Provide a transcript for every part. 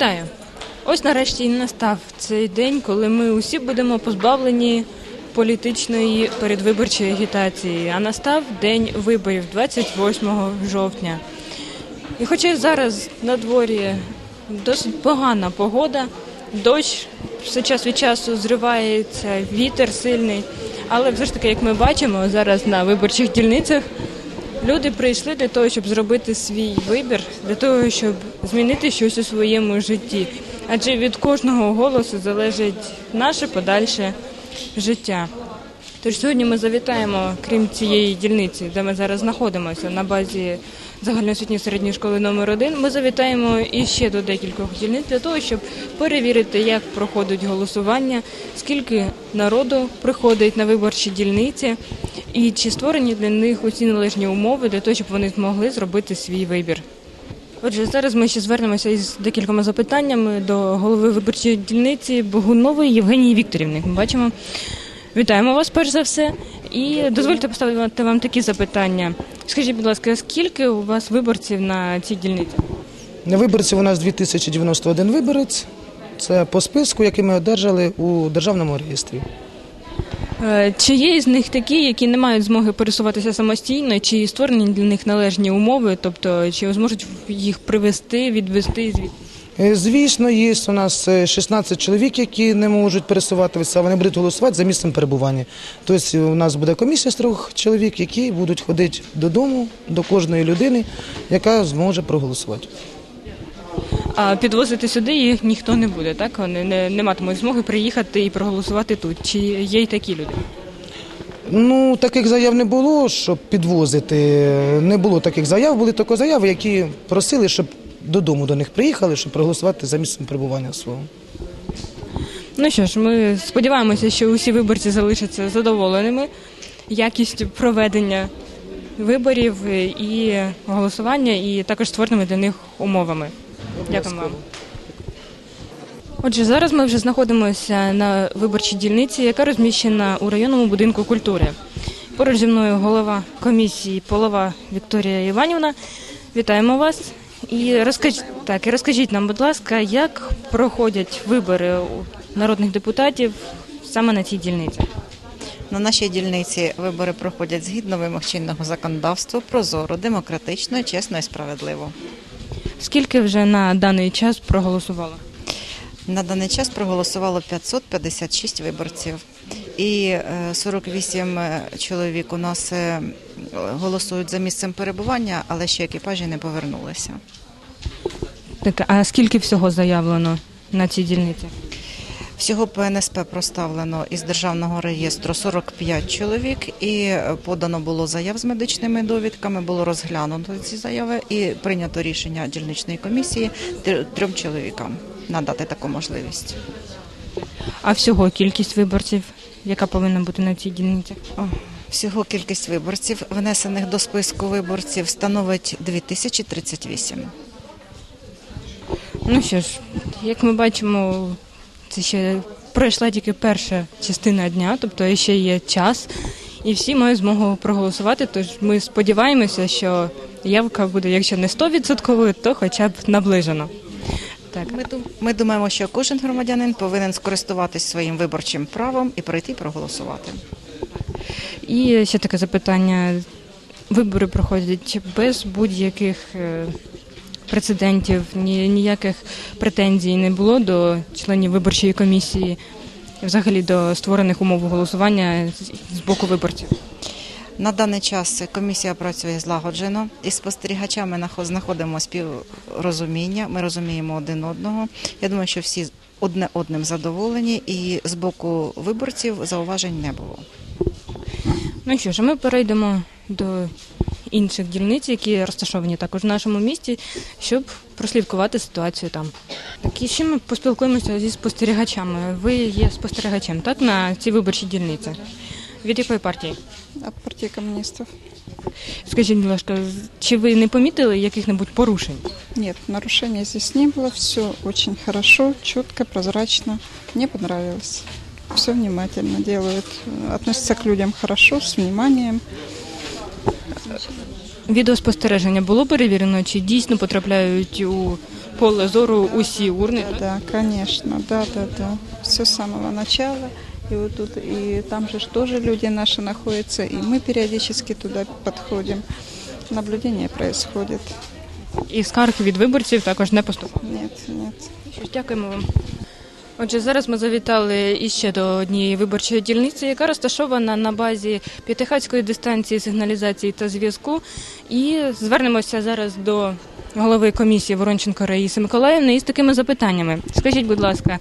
Вітаю! Ось нарешті і настав цей день, коли ми усі будемо позбавлені політичної передвиборчої агітації. А настав день виборів 28 жовтня. І хоча зараз на дворі досить погана погода, дощ все час від часу зривається, вітер сильний. Але все ж таки, як ми бачимо зараз на виборчих дільницях, люди прийшли для того, щоб зробити свій вибір, для того, щоб змінити щось у своєму житті. Адже від кожного голосу залежить наше подальше життя. Тож сьогодні ми завітаємо, крім цієї дільниці, де ми зараз знаходимося на базі загальноосвітньої середньої школи номер 1 Ми завітаємо іще до декількох дільниць для того, щоб перевірити, як проходить голосування, скільки народу приходить на виборчі дільниці, і чи створені для них усі належні умови для того, щоб вони змогли зробити свій вибір. Отже, зараз ми ще звернемося із декількома запитаннями до голови виборчої дільниці Богунової Євгенії Вікторівни. Ми бачимо. Вітаємо вас перш за все. І дозвольте поставити вам такі запитання. Скажіть, будь ласка, скільки у вас виборців на цій дільниці? На виборців у нас 2091 виборець. Це по списку, який ми одержали у державному реєстрі. Е, Чи є із них такі, які не мають змоги пересуватися самостійно, чи створені для них належні умови, тобто чи зможуть їх привезти, відвести звідти? Е, Звісно, є у нас е, 16 чоловік, які не можуть пересуватися, вони будуть голосувати за місцем перебування. Тобто у нас буде комісія з трьох чоловік, які будуть ходити додому до кожної людини, яка зможе проголосувати. А підвозити сюди їх ніхто не буде, так? Вони не, не матимуть змоги приїхати і проголосувати тут. Чи є й такі люди? Ну, таких заяв не було, щоб підвозити. Не було таких заяв, були тільки заяви, які просили, щоб додому до них приїхали, щоб проголосувати за місцем перебування свого. Ну що ж, ми сподіваємося, що усі виборці залишаться задоволеними якістю проведення виборів і голосування, і також створеними для них умовами. Дякую вам. Отже, зараз ми вже знаходимося на виборчій дільниці, яка розміщена у районному будинку культури. Поруч зі мною голова комісії Полова Вікторія Іванівна. Вітаємо вас. І розкажіть, так, і розкажіть нам, будь ласка, як проходять вибори у народних депутатів саме на цій дільниці? На нашій дільниці вибори проходять згідно вимог чинного законодавства, прозоро, демократично, чесно і справедливо. Скільки вже на даний час проголосувало? На даний час проголосувало 556 виборців, і е, 48 чоловік у нас е, голосують за місцем перебування, але ще екіпажі не повернулися. Так, а скільки всього заявлено на цій дільниці? Всього ПНСП проставлено із державного реєстру 45 чоловік, і е, подано було заяв з медичними довідками. Було розглянуто ці заяви і прийнято рішення дільничної комісії трьом чоловікам надати таку можливість. А всього кількість виборців, яка повинна бути на цій дільниці? Всього кількість виборців, внесених до списку виборців, становить 2038. Ну що ж, як ми бачимо, це ще пройшла тільки перша частина дня, тобто ще є час, і всі мають змогу проголосувати. Тож ми сподіваємося, що явка буде, якщо не 100%, то хоча б наближено. Так, Ми, дум- ми думаємо, що кожен громадянин повинен скористуватись своїм виборчим правом і прийти проголосувати. і ще таке запитання: вибори проходять без будь-яких е, прецедентів, ніяких претензій не було до членів виборчої комісії, взагалі до створених умов голосування з боку виборців. На даний час комісія працює злагоджено і спостерігачами знаходимо співрозуміння. Ми розуміємо один одного. Я думаю, що всі одне одним задоволені, і з боку виборців зауважень не було. Ну що ж, ми перейдемо до інших дільниць, які розташовані також в нашому місті, щоб прослідкувати ситуацію там. Так, і ще ми поспілкуємося зі спостерігачами. Ви є спостерігачем, так, на цій виборчій дільниці? Від якої партії? От партии коммунистов. Скажіть, будь ласка, чи ви не помітили яких-небудь порушень? Нет, нарушений здесь не было. Все очень хорошо, четко, прозрачно. Мне понравилось. Все внимательно делают. Относятся к людям хорошо, с вниманием. Відеоспостереження було перевірено, чи дійсно потрапляють у поле зору усі урни? Да, конечно, да, да, да. Все с самого начала. И вот тут, и там же тоже люди наши находятся, и мы периодически туда подходим. Наблюдение происходит. І скарг від виборців також не поступало. Нет, нет. Що ж, дякуємо вам. Отже, зараз ми завітали іще до однієї виборчої дільниці, яка розташована на базі П'ятихатської дистанції сигналізації та зв'язку. І звернемося зараз до голови комісії Воронченко Раїси Миколаївни із такими запитаннями. Скажіть, будь ласка,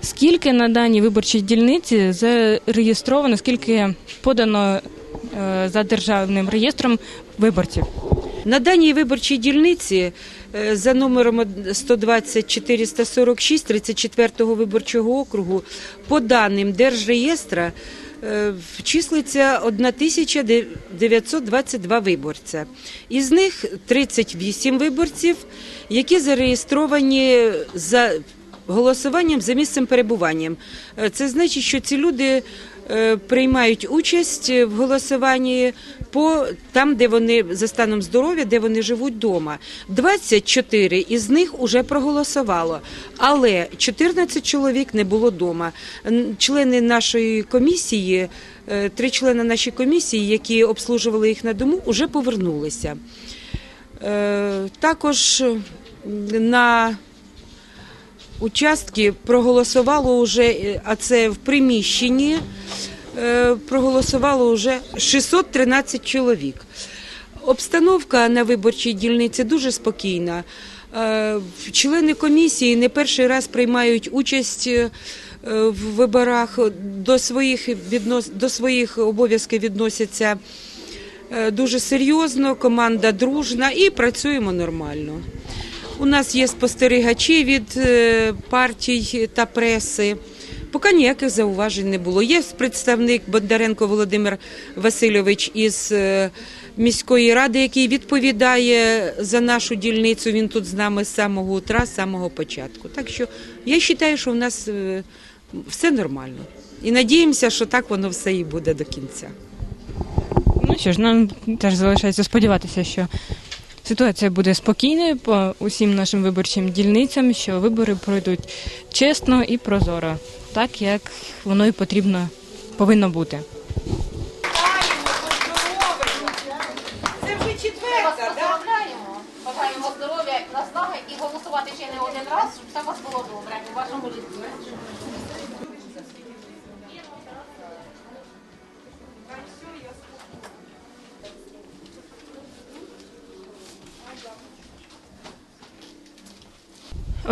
скільки на даній виборчій дільниці зареєстровано, скільки подано е, за державним реєстром виборців? На даній виборчій дільниці е, за номером 120 446 34-го виборчого округу по даним Держреєстра числиться 1922 виборця. Із них 38 виборців, які зареєстровані за голосуванням за місцем перебуванням. Е, Це значить, що ці люди е, приймають участь в голосуванні по там, де вони за станом здоров'я, де вони живуть вдома. 24 із них вже проголосувало, але 14 чоловік не було вдома. Члени нашої комісії, е, три члени нашої комісії, які обслужували їх на дому, вже повернулися. Е, Також на участки проголосувало вже, е, а це в приміщенні, е, проголосувало вже 613 чоловік. Обстановка на виборчій дільниці дуже спокійна. Е, Члени комісії не перший раз приймають участь в виборах, до своїх, віднос... до своїх обов'язків відносяться дуже серйозно, команда дружна і працюємо нормально. У нас є спостерігачі від е, партій та преси. Поки ніяких зауважень не було. Є представник Бондаренко Володимир Васильович із е, міської ради, який відповідає за нашу дільницю. Він тут з нами з самого утра, з самого початку. Так що я вважаю, що у нас е, все нормально. І надіємося, що так воно все і буде до кінця. Ну що ж, нам теж залишається сподіватися, що ситуація буде спокійною по усім нашим виборчим дільницям, що вибори пройдуть чесно і прозоро, так як воно і потрібно повинно бути. Поздравляємо, бажаємо здоров'я, наснаги і голосувати ще не один раз, щоб все у вас було добре у вашому житті.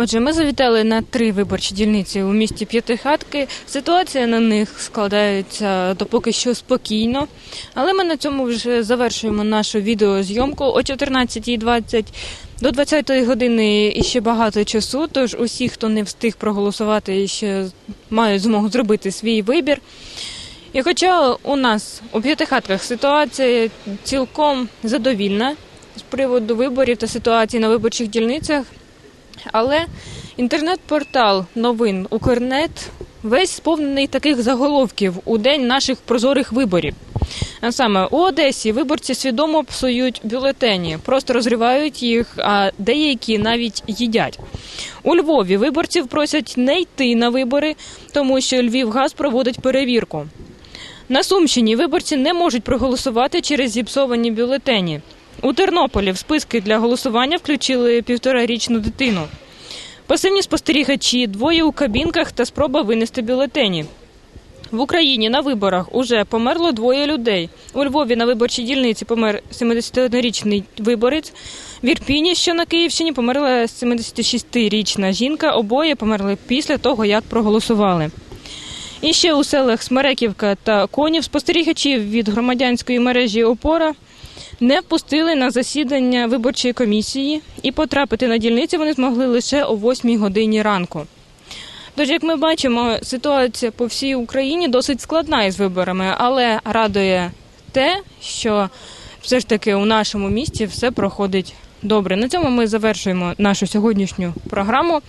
Отже, ми завітали на три виборчі дільниці у місті П'ятихатки. Ситуація на них складається допоки що спокійно, але ми на цьому вже завершуємо нашу відеозйомку о 14.20. До 20-ї години іще багато часу, тож усі, хто не встиг проголосувати, ще мають змогу зробити свій вибір. І хоча у нас у п'ятихатках ситуація цілком задовільна з приводу виборів та ситуації на виборчих дільницях, але інтернет-портал новин Укрнет весь сповнений таких заголовків у день наших прозорих виборів. А саме у Одесі виборці свідомо псують бюлетені, просто розривають їх, а деякі навіть їдять. У Львові виборців просять не йти на вибори, тому що Львівгаз проводить перевірку. На Сумщині виборці не можуть проголосувати через зіпсовані бюлетені. У Тернополі в списки для голосування включили півторарічну дитину. Пасивні спостерігачі, двоє у кабінках та спроба винести бюлетені. В Україні на виборах уже померло двоє людей. У Львові на виборчій дільниці помер 71-річний виборець. В Ірпіні, що на Київщині, померла 76-річна жінка. Обоє померли після того, як проголосували. І ще у селах Смереківка та Конів спостерігачів від громадянської мережі Опора не впустили на засідання виборчої комісії, і потрапити на дільниці вони змогли лише о 8 годині ранку. Тож, як ми бачимо, ситуація по всій Україні досить складна із виборами, але радує те, що все ж таки у нашому місті все проходить добре. На цьому ми завершуємо нашу сьогоднішню програму.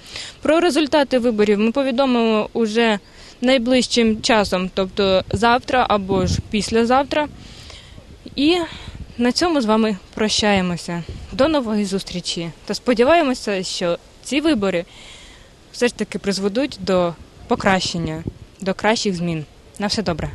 Про результати виборів ми повідомимо уже найближчим часом, тобто завтра або ж післязавтра. І на цьому з вами прощаємося. До нової зустрічі. Та сподіваємося, що ці вибори все ж таки призведуть до покращення, до кращих змін. На все добре.